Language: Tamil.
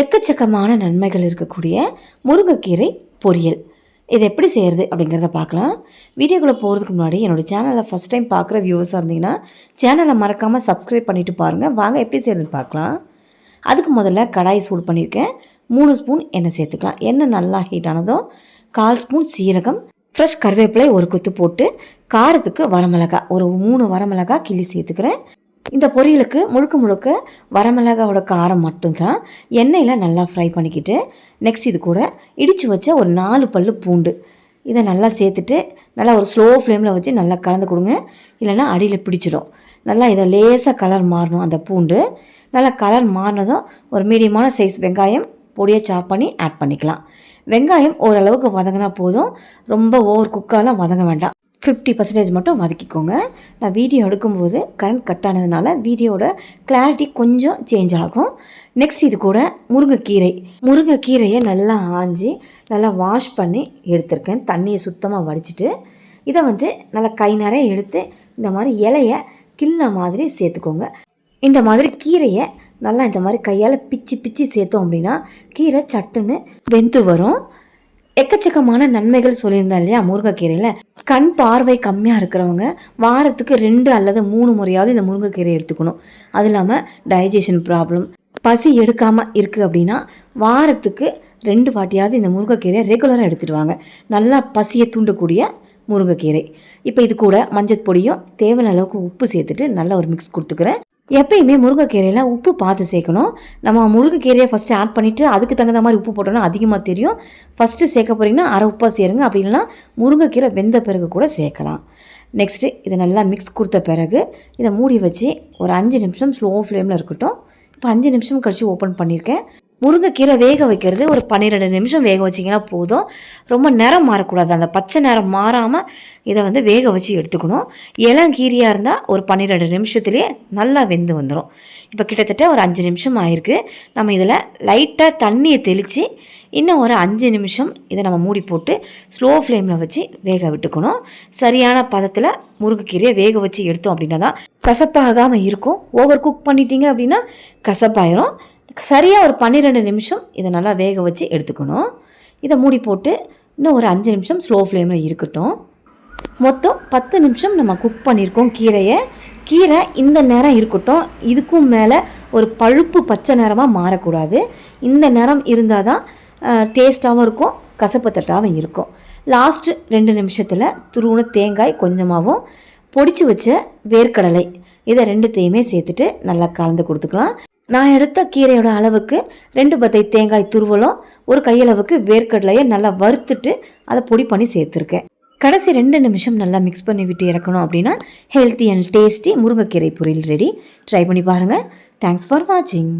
எக்கச்சக்கமான நன்மைகள் இருக்கக்கூடிய முருங்கைக்கீரை பொரியல். இது எப்படி செய்கிறது அப்படிங்கிறத பார்க்கலாம். வீடியோக்குள்ளே போகிறதுக்கு முன்னாடி என்னோடய சேனலை ஃபஸ்ட் டைம் பார்க்குற வியூவர்ஸாக இருந்தீங்கன்னா சேனலை மறக்காமல் சப்ஸ்கிரைப் பண்ணிவிட்டு பாருங்கள் வாங்க எப்படி செய்கிறதுன்னு பார்க்கலாம். அதுக்கு முதல்ல கடாய் சூடு பண்ணியிருக்கேன். மூணு ஸ்பூன் எண்ணெய் சேர்த்துக்கலாம். எண்ணெய் நல்லா ஹீட் ஆனதும் கால் ஸ்பூன் சீரகம் ஃப்ரெஷ் கருவேப்பிலை ஒரு கொத்து போட்டு காரத்துக்கு வரமிளகா ஒரு மூணு வரமிளகா கிள்ளி சேர்த்துக்கிறேன். இந்த பொரியலுக்கு முழுக்க முழுக்க வரமிளகாவோட காரம் மட்டும்தான் எண்ணெயில் நல்லா ஃப்ரை பண்ணிக்கிட்டு நெக்ஸ்ட் இது கூட இடித்து வச்ச ஒரு நாலு பல்லு பூண்டு. இதை நல்லா சேர்த்துட்டு நல்லா ஒரு ஸ்லோ ஃப்ளேமில் வச்சு நல்லா கலந்து கொடுங்க. இல்லைன்னா அடியில் பிடிச்சிடும். நல்லா இதை லேசாக கலர் மாறணும் அந்த பூண்டு. நல்லா கலர் மாறினதும் ஒரு மீடியமான சைஸ் வெங்காயம் பொடியை சாப் பண்ணி ஆட் பண்ணிக்கலாம். வெங்காயம் ஓரளவுக்கு வதங்கினா போதும். ரொம்ப ஓவர் குக்காலாம் வதங்க வேண்டாம். ஃபிஃப்டி பர்சன்டேஜ் மட்டும் வதக்கிக்கோங்க நான் வீடியோ எடுக்கும்போது கரண்ட் கட் ஆனதுனால வீடியோட கிளாரிட்டி கொஞ்சம் சேஞ்ச் ஆகும். நெக்ஸ்ட் இது கூட முருங்கைக்கீரை. முருங்கைக்கீரையை நல்லா ஆஞ்சி நல்லா வாஷ் பண்ணி எடுத்திருக்கேன். தண்ணியை சுத்தமாக வடிச்சிட்டு. இதை வந்து நல்லா கை நிறைய எடுத்து இந்த மாதிரி இலையை கிள்ள மாதிரி சேர்த்துக்கோங்க. இந்த மாதிரி கீரையை நல்லா இந்த மாதிரி கையால் பிச்சு பிச்சு சேர்த்தோம் அப்படின்னா கீரை சட்டுன்னு வெந்து வரும். எக்கச்சக்கமான நன்மைகள் சொல்லியிருந்தா இல்லையா முருங்கைக்கீரையில்? கண் பார்வை கம்மியாக இருக்கிறவங்க வாரத்துக்கு ரெண்டு அல்லது மூணு முறையாவது இந்த முருங்கைக்கீரை எடுத்துக்கணும். அது இல்லாமல் டைஜஷன் ப்ராப்ளம் பசி எடுக்காமல் இருக்குது அப்படின்னா வாரத்துக்கு ரெண்டு வாட்டியாவது இந்த முருங்கைக்கீரையை ரெகுலராக எடுத்துகிட்டு வாங்க நல்லா பசியை தூண்டக்கூடிய முருங்கைக்கீரை. இப்போ இது கூட மஞ்சள் பொடியும் தேவையான அளவுக்கு உப்பு சேர்த்துட்டு நல்லா ஒரு மிக்ஸ் கொடுத்துக்கிறேன். எப்பயுமே முருங்கைக்கீரையில் உப்பு பார்த்து சேர்க்கணும். நம்ம முருங்கைக்கீரையை ஃபஸ்ட்டு ஆட் பண்ணிவிட்டு அதுக்கு தகுந்த மாதிரி உப்பு போட்டோம்னா அதிகமாக தெரியும். ஃபஸ்ட்டு சேர்க்க போகிறீங்கன்னா அரை உப்பாக சேருங்க. அப்படி இல்லைன்னா முருங்கைக்கீரை வெந்த பிறகு கூட சேர்க்கலாம். நெக்ஸ்ட்டு இதை நல்லா மிக்ஸ் கொடுத்த பிறகு இதை மூடி வச்சு ஒரு அஞ்சு நிமிஷம் ஸ்லோ ஃப்ளேமில் இருக்கட்டும். இப்போ அஞ்சு நிமிஷம் கழித்து ஓப்பன் பண்ணியிருக்கேன் முருங்கைக்கீரை வேக வைக்கிறது. ஒரு பன்னிரெண்டு நிமிஷம் வேக வச்சிங்கன்னா போதும். ரொம்ப நிறம் மாறக்கூடாது. அந்த பச்சை நிறம் மாறாமல் இதை வந்து வேக வச்சு எடுத்துக்கணும். இளங்கீரியாக இருந்தால் ஒரு பன்னிரெண்டு நிமிஷத்துலேயே நல்லா வெந்து வந்துடும் இப்போ கிட்டத்தட்ட ஒரு அஞ்சு நிமிஷம் ஆயிருக்கு. நம்ம இதில் லைட்டாக தண்ணியை தெளித்து இன்னும் ஒரு அஞ்சு நிமிஷம் இதை நம்ம மூடி போட்டு ஸ்லோ ஃப்ளேமில் வச்சு வேக விட்டுக்கணும். சரியான பதத்தில் முருங்கைக்கீரையை வேக வச்சு எடுத்தோம் அப்படின்னா தான் கசப்பாகாமல் இருக்கும். ஓவர் குக் பண்ணிட்டீங்க அப்படின்னா கசப்பாயிரும். சரியாக ஒரு பன்னிரெண்டு நிமிஷம் இதை நல்லா வேக வச்சு எடுத்துக்கணும். இதை மூடி போட்டு இன்னும் ஒரு அஞ்சு நிமிஷம் ஸ்லோ ஃப்ளேமில் இருக்கட்டும். மொத்தம் பத்து நிமிஷம் நம்ம குக் பண்ணியிருக்கோம் கீரையை. கீரை இந்த நேரம் இருக்கட்டும். இதுக்கும் மேலே ஒரு பழுப்பு பச்சை நேரமாக மாறக்கூடாது. இந்த நேரம் இருந்தால் தான் டேஸ்ட்டாகவும் இருக்கும் கசப்பு தட்டாகவும் இருக்கும். லாஸ்ட்டு ரெண்டு நிமிஷத்தில் துருவுன தேங்காய் கொஞ்சமாகவும் பொடிச்சு வச்ச வேர்க்கடலை இதை ரெண்டுத்தையுமே சேர்த்துட்டு நல்லா கலந்து கொடுத்துக்கலாம். நான் எடுத்த கீரையோட அளவுக்கு ரெண்டு பத்தை தேங்காய் துருவலும் ஒரு கையளவுக்கு வேர்க்கடலையை நல்லா வறுத்துட்டு அதை பொடி பண்ணி சேர்த்துருக்கேன். கடைசி ரெண்டு நிமிஷம் நல்லா மிக்ஸ் பண்ணி விட்டு இறக்கணும் அப்படின்னா ஹெல்த்தி அண்ட் டேஸ்டி முருங்கைக்கீரை பொரியல் ரெடி ட்ரை பண்ணி பாருங்கள் தேங்க்ஸ் ஃபார் வாட்சிங்